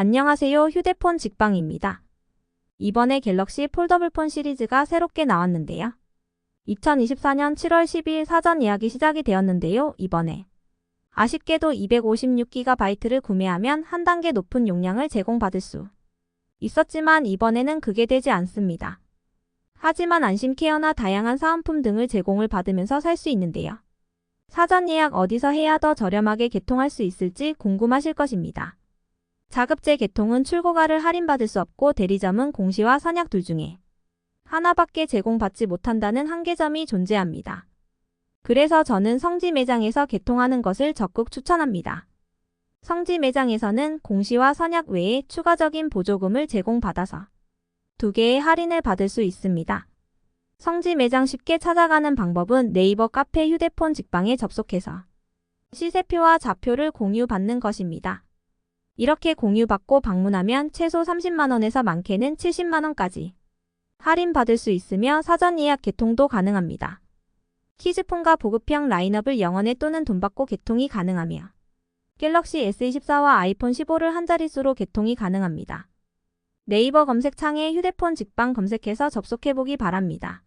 안녕하세요. 휴대폰 직방입니다. 이번에 갤럭시 폴더블폰 시리즈가 새롭게 나왔는데요. 2024년 7월 10일 사전 예약이 시작이 되었는데요. 이번에 아쉽게도 256GB를 구매하면 한 단계 높은 용량을 제공받을 수 있었지만 이번에는 그게 되지 않습니다. 하지만 안심케어나 다양한 사은품 등을 제공을 받으면서 살 수 있는데요. 사전 예약 어디서 해야 더 저렴하게 개통할 수 있을지 궁금하실 것입니다. 자급제 개통은 출고가를 할인받을 수 없고 대리점은 공시와 선약 둘 중에 하나밖에 제공받지 못한다는 한계점이 존재합니다. 그래서 저는 성지 매장에서 개통하는 것을 적극 추천합니다. 성지 매장에서는 공시와 선약 외에 추가적인 보조금을 제공받아서 두 개의 할인을 받을 수 있습니다. 성지 매장 쉽게 찾아가는 방법은 네이버 카페 휴대폰 직방에 접속해서 시세표와 좌표를 공유받는 것입니다. 이렇게 공유받고 방문하면 최소 30만원에서 많게는 70만원까지 할인받을 수 있으며 사전 예약 개통도 가능합니다. 키즈폰과 보급형 라인업을 영원에 또는 돈 받고 개통이 가능하며 갤럭시 S24와 아이폰 15를 한 자릿수로 개통이 가능합니다. 네이버 검색창에 휴대폰 직방 검색해서 접속해보기 바랍니다.